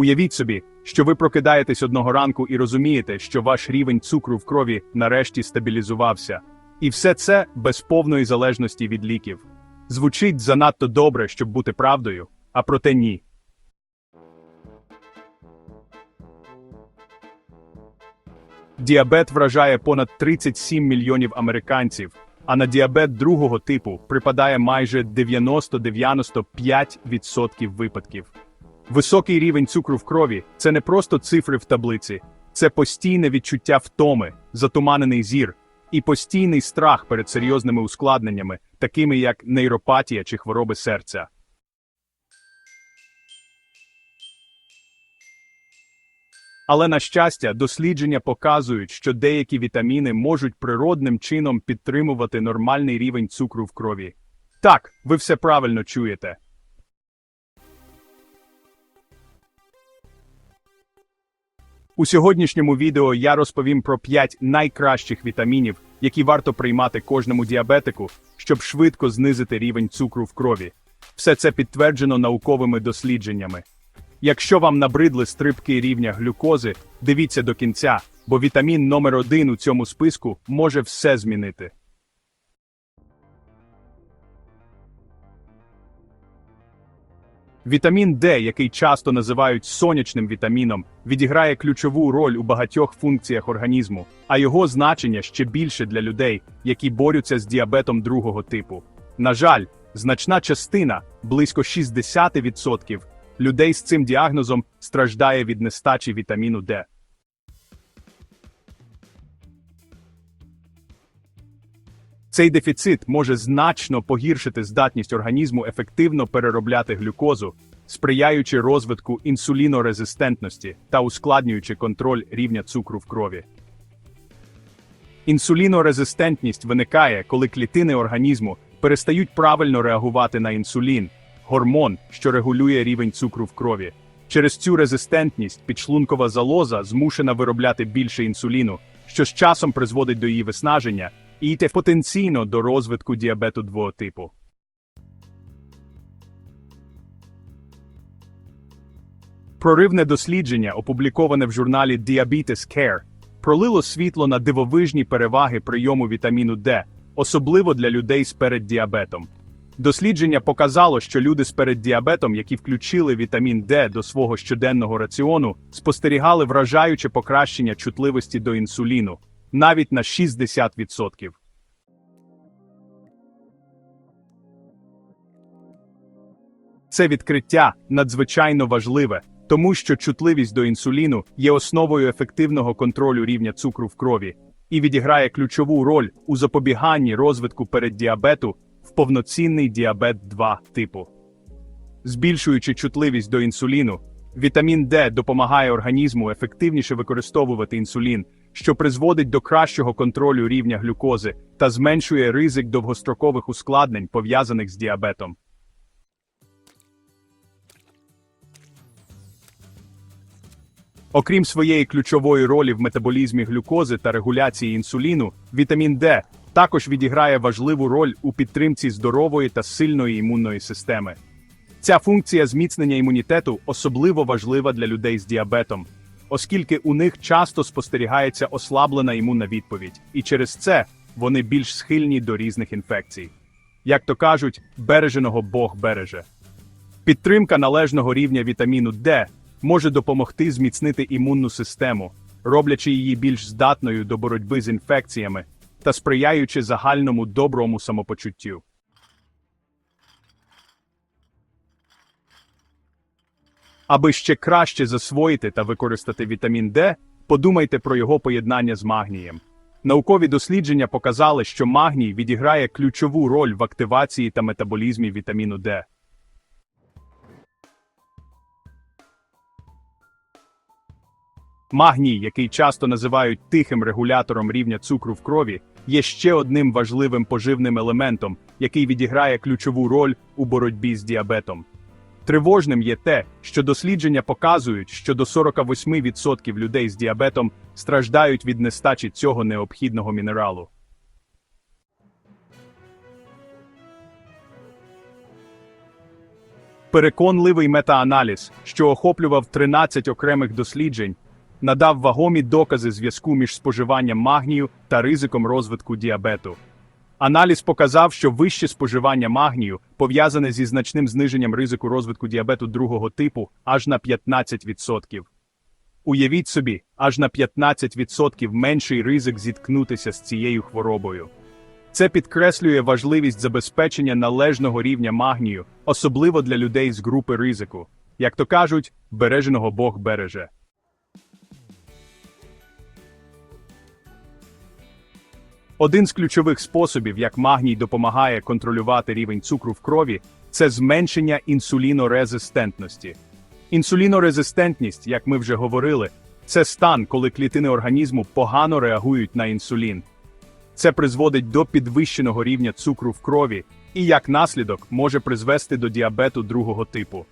Уявіть собі, що ви прокидаєтесь одного ранку і розумієте, що ваш рівень цукру в крові нарешті стабілізувався. І все це без повної залежності від ліків. Звучить занадто добре, щоб бути правдою, а проте ні. Діабет вражає понад 37 мільйонів американців, а на діабет другого типу припадає майже 90-95% випадків. Високий рівень цукру в крові це не просто цифри в таблиці, це постійне відчуття втоми, затуманений зір і постійний страх перед серйозними ускладненнями, такими як нейропатія чи хвороби серця. Але на щастя, дослідження показують, що деякі вітаміни можуть природним чином підтримувати нормальний рівень цукру в крові. Так, ви все правильно чуєте. У сьогоднішньому відео я розповім про 5 найкращих вітамінів, які варто приймати кожному діабетику, щоб швидко знизити рівень цукру в крові. Все це підтверджено науковими дослідженнями. Якщо вам набридли стрибки рівня глюкози, дивіться до кінця, бо вітамін номер один у цьому списку може все змінити. Вітамін Д, який часто називають сонячним вітаміном, відіграє ключову роль у багатьох функціях організму, а його значення ще більше для людей, які борються з діабетом другого типу. На жаль, значна частина, близько 60%, людей з цим діагнозом страждає від нестачі вітаміну Д. Цей дефіцит може значно погіршити здатність організму ефективно переробляти глюкозу, сприяючи розвитку інсулінорезистентності та ускладнюючи контроль рівня цукру в крові. Інсулінорезистентність виникає, коли клітини організму перестають правильно реагувати на інсулін, гормон, що регулює рівень цукру в крові. Через цю резистентність підшлункова залоза змушена виробляти більше інсуліну, що з часом призводить до її виснаження і йде потенційно до розвитку діабету двого типу. Проривне дослідження, опубліковане в журналі Diabetes Care, пролило світло на дивовижні переваги прийому вітаміну Д, особливо для людей з переддіабетом. Дослідження показало, що люди з переддіабетом, які включили вітамін Д до свого щоденного раціону, спостерігали вражаюче покращення чутливості до інсуліну навіть на 60%. Це відкриття надзвичайно важливе, тому що чутливість до інсуліну є основою ефективного контролю рівня цукру в крові і відіграє ключову роль у запобіганні розвитку переддіабету в повноцінний діабет 2 типу. Збільшуючи чутливість до інсуліну, вітамін Д допомагає організму ефективніше використовувати інсулін, що призводить до кращого контролю рівня глюкози та зменшує ризик довгострокових ускладнень, пов'язаних з діабетом. Окрім своєї ключової ролі в метаболізмі глюкози та регуляції інсуліну, вітамін Д також відіграє важливу роль у підтримці здорової та сильної імунної системи. Ця функція зміцнення імунітету особливо важлива для людей з діабетом, оскільки у них часто спостерігається ослаблена імунна відповідь, і через це вони більш схильні до різних інфекцій. Як то кажуть, береженого Бог береже. Підтримка належного рівня вітаміну Д може допомогти зміцнити імунну систему, роблячи її більш здатною до боротьби з інфекціями та сприяючи загальному доброму самопочуттю. Аби ще краще засвоїти та використати вітамін Д, подумайте про його поєднання з магнієм. Наукові дослідження показали, що магній відіграє ключову роль в активації та метаболізмі вітаміну Д. Магній, який часто називають тихим регулятором рівня цукру в крові, є ще одним важливим поживним елементом, який відіграє ключову роль у боротьбі з діабетом. Тривожним є те, що дослідження показують, що до 48% людей з діабетом страждають від нестачі цього необхідного мінералу. Переконливий метааналіз, що охоплював 13 окремих досліджень, надав вагомі докази зв'язку між споживанням магнію та ризиком розвитку діабету. Аналіз показав, що вище споживання магнію пов'язане зі значним зниженням ризику розвитку діабету другого типу аж на 15%. Уявіть собі, аж на 15% менший ризик зіткнутися з цією хворобою. Це підкреслює важливість забезпечення належного рівня магнію, особливо для людей з групи ризику. Як то кажуть, береженого Бог береже. Один з ключових способів, як магній допомагає контролювати рівень цукру в крові, це зменшення інсулінорезистентності. Інсулінорезистентність, як ми вже говорили, це стан, коли клітини організму погано реагують на інсулін. Це призводить до підвищеного рівня цукру в крові і, як наслідок, може призвести до діабету другого типу.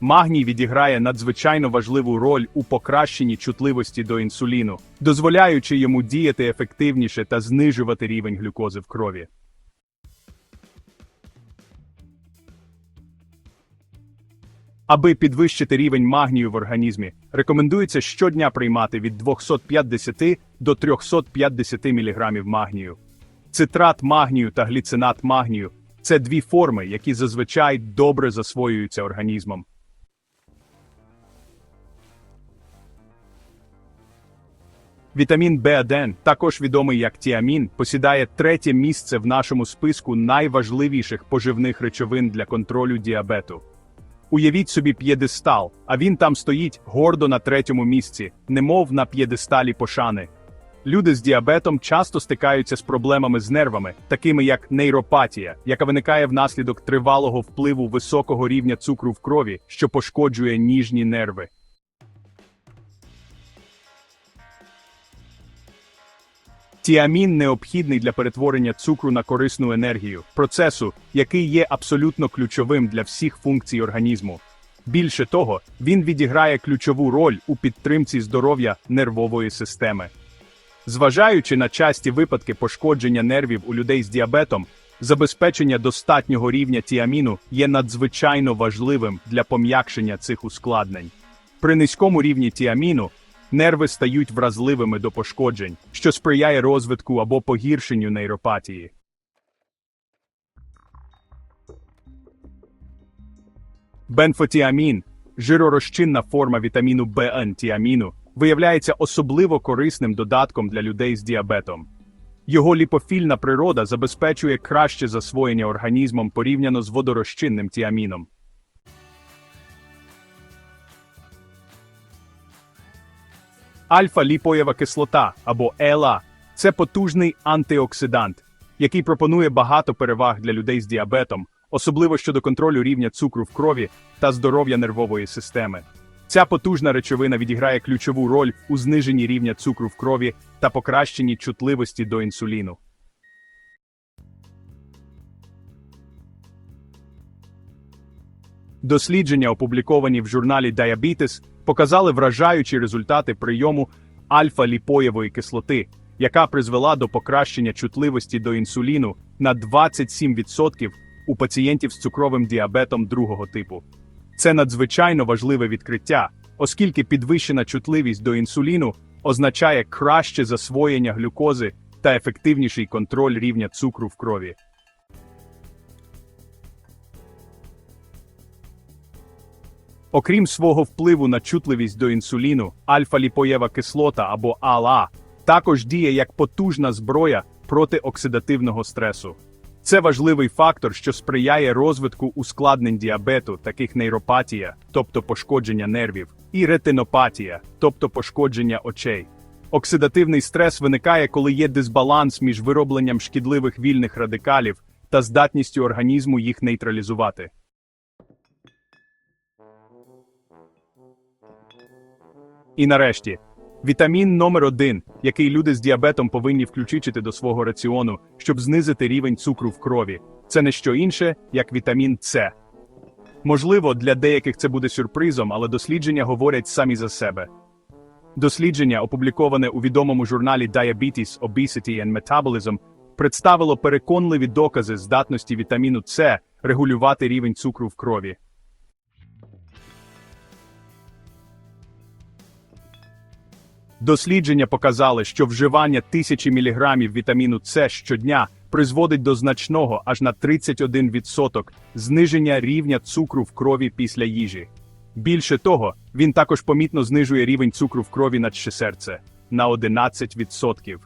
Магній відіграє надзвичайно важливу роль у покращенні чутливості до інсуліну, дозволяючи йому діяти ефективніше та знижувати рівень глюкози в крові. Аби підвищити рівень магнію в організмі, рекомендується щодня приймати від 250 до 350 мг магнію. Цитрат магнію та гліцинат магнію це дві форми, які зазвичай добре засвоюються організмом. Вітамін В1, також відомий як тіамін, посідає третє місце в нашому списку найважливіших поживних речовин для контролю діабету. Уявіть собі п'єдестал, а він там стоїть гордо на третьому місці, немов на п'єдесталі пошани. Люди з діабетом часто стикаються з проблемами з нервами, такими як нейропатія, яка виникає внаслідок тривалого впливу високого рівня цукру в крові, що пошкоджує ніжні нерви. Тіамін необхідний для перетворення цукру на корисну енергію, процесу, який є абсолютно ключовим для всіх функцій організму. Більше того, він відіграє ключову роль у підтримці здоров'я нервової системи. Зважаючи на часті випадки пошкодження нервів у людей з діабетом, забезпечення достатнього рівня тіаміну є надзвичайно важливим для пом'якшення цих ускладнень. При низькому рівні тіаміну нерви стають вразливими до пошкоджень, що сприяє розвитку або погіршенню нейропатії. Бенфотіамін, жиророзчинна форма вітаміну БН-тіаміну, виявляється особливо корисним додатком для людей з діабетом. Його ліпофільна природа забезпечує краще засвоєння організмом порівняно з водорозчинним тіаміном. Альфа-ліпоєва кислота або ЕЛА це потужний антиоксидант, який пропонує багато переваг для людей з діабетом, особливо щодо контролю рівня цукру в крові та здоров'я нервової системи. Ця потужна речовина відіграє ключову роль у зниженні рівня цукру в крові та покращенні чутливості до інсуліну. Дослідження, опубліковані в журналі Diabetes, показали вражаючі результати прийому альфа-ліпоєвої кислоти, яка призвела до покращення чутливості до інсуліну на 27% у пацієнтів з цукровим діабетом другого типу. Це надзвичайно важливе відкриття, оскільки підвищена чутливість до інсуліну означає краще засвоєння глюкози та ефективніший контроль рівня цукру в крові. Окрім свого впливу на чутливість до інсуліну, альфа-ліпоєва кислота або АЛА також діє як потужна зброя проти оксидативного стресу. Це важливий фактор, що сприяє розвитку ускладнень діабету, таких нейропатія, тобто пошкодження нервів, і ретинопатія, тобто пошкодження очей. Оксидативний стрес виникає, коли є дисбаланс між виробленням шкідливих вільних радикалів та здатністю організму їх нейтралізувати. І нарешті, вітамін номер 1 який люди з діабетом повинні включити до свого раціону, щоб знизити рівень цукру в крові. Це не що інше, як вітамін С. Можливо, для деяких це буде сюрпризом, але дослідження говорять самі за себе. Дослідження, опубліковане у відомому журналі Diabetes, Obesity and Metabolism, представило переконливі докази здатності вітаміну С регулювати рівень цукру в крові. Дослідження показали, що вживання тисячі міліграмів вітаміну С щодня призводить до значного аж на 31% зниження рівня цукру в крові після їжі. Більше того, він також помітно знижує рівень цукру в крові надще серце на 11%.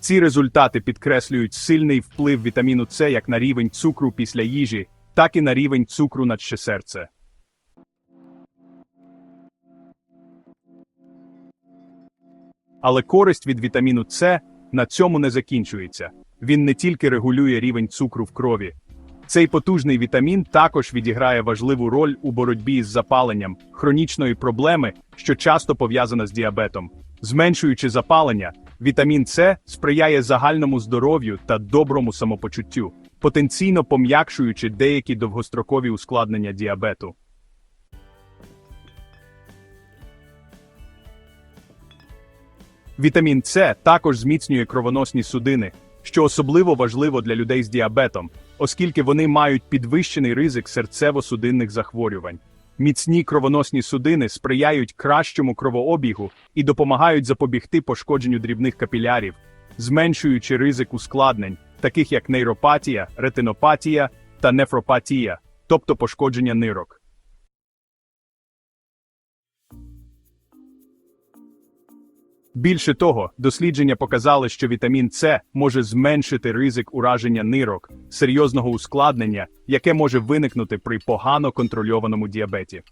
Ці результати підкреслюють сильний вплив вітаміну С як на рівень цукру після їжі, так і на рівень цукру надще серце. Але користь від вітаміну С на цьому не закінчується. Він не тільки регулює рівень цукру в крові. Цей потужний вітамін також відіграє важливу роль у боротьбі з запаленням хронічної проблеми, що часто пов'язана з діабетом. Зменшуючи запалення, вітамін С сприяє загальному здоров'ю та доброму самопочуттю, потенційно пом'якшуючи деякі довгострокові ускладнення діабету. Вітамін С також зміцнює кровоносні судини, що особливо важливо для людей з діабетом, оскільки вони мають підвищений ризик серцево-судинних захворювань. Міцні кровоносні судини сприяють кращому кровообігу і допомагають запобігти пошкодженню дрібних капілярів, зменшуючи ризик ускладнень, таких як нейропатія, ретинопатія та нефропатія, тобто пошкодження нирок. Більше того, дослідження показали, що вітамін С може зменшити ризик ураження нирок, серйозного ускладнення, яке може виникнути при погано контрольованому діабеті.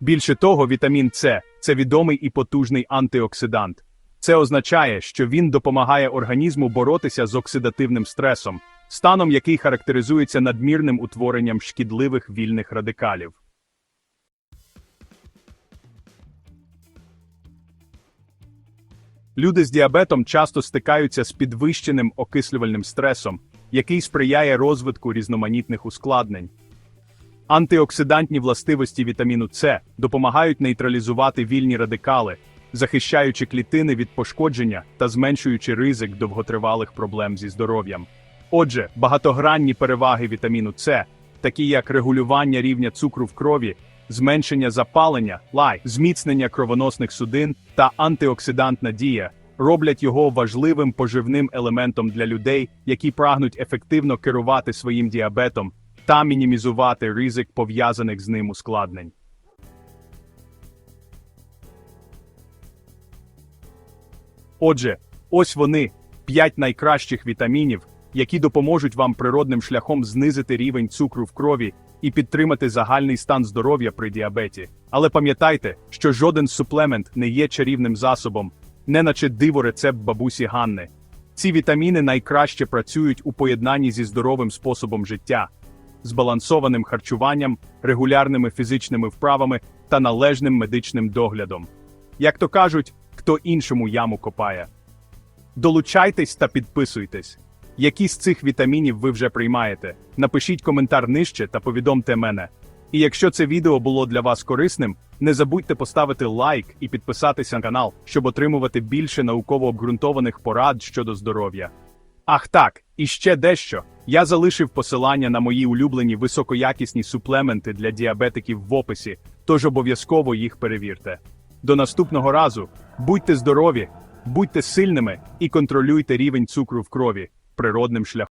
Більше того, вітамін С це відомий і потужний антиоксидант. Це означає, що він допомагає організму боротися з оксидативним стресом, станом який характеризується надмірним утворенням шкідливих вільних радикалів. Люди з діабетом часто стикаються з підвищеним окислювальним стресом, який сприяє розвитку різноманітних ускладнень. Антиоксидантні властивості вітаміну С допомагають нейтралізувати вільні радикали, захищаючи клітини від пошкодження та зменшуючи ризик довготривалих проблем зі здоров'ям. Отже, багатогранні переваги вітаміну С, такі як регулювання рівня цукру в крові, зменшення запалення, лай, зміцнення кровоносних судин та антиоксидантна дія, роблять його важливим поживним елементом для людей, які прагнуть ефективно керувати своїм діабетом та мінімізувати ризик пов'язаних з ним ускладнень. Отже, ось вони п'ять найкращих вітамінів, які допоможуть вам природним шляхом знизити рівень цукру в крові і підтримати загальний стан здоров'я при діабеті. Але пам'ятайте, що жоден суплемент не є чарівним засобом, не наче диво рецепт бабусі Ганни. Ці вітаміни найкраще працюють у поєднанні зі здоровим способом життя, збалансованим харчуванням, регулярними фізичними вправами та належним медичним доглядом. Як то кажуть, хто іншому яму копає. Долучайтесь та підписуйтесь. Які з цих вітамінів ви вже приймаєте? Напишіть коментар нижче та повідомте мене. І якщо це відео було для вас корисним, не забудьте поставити лайк і підписатися на канал, щоб отримувати більше науково обґрунтованих порад щодо здоров'я. Ах так, і ще дещо. Я залишив посилання на мої улюблені високоякісні суплементи для діабетиків в описі, тож обов'язково їх перевірте. До наступного разу будьте здорові, будьте сильними і контролюйте рівень цукру в крові природним шляхом.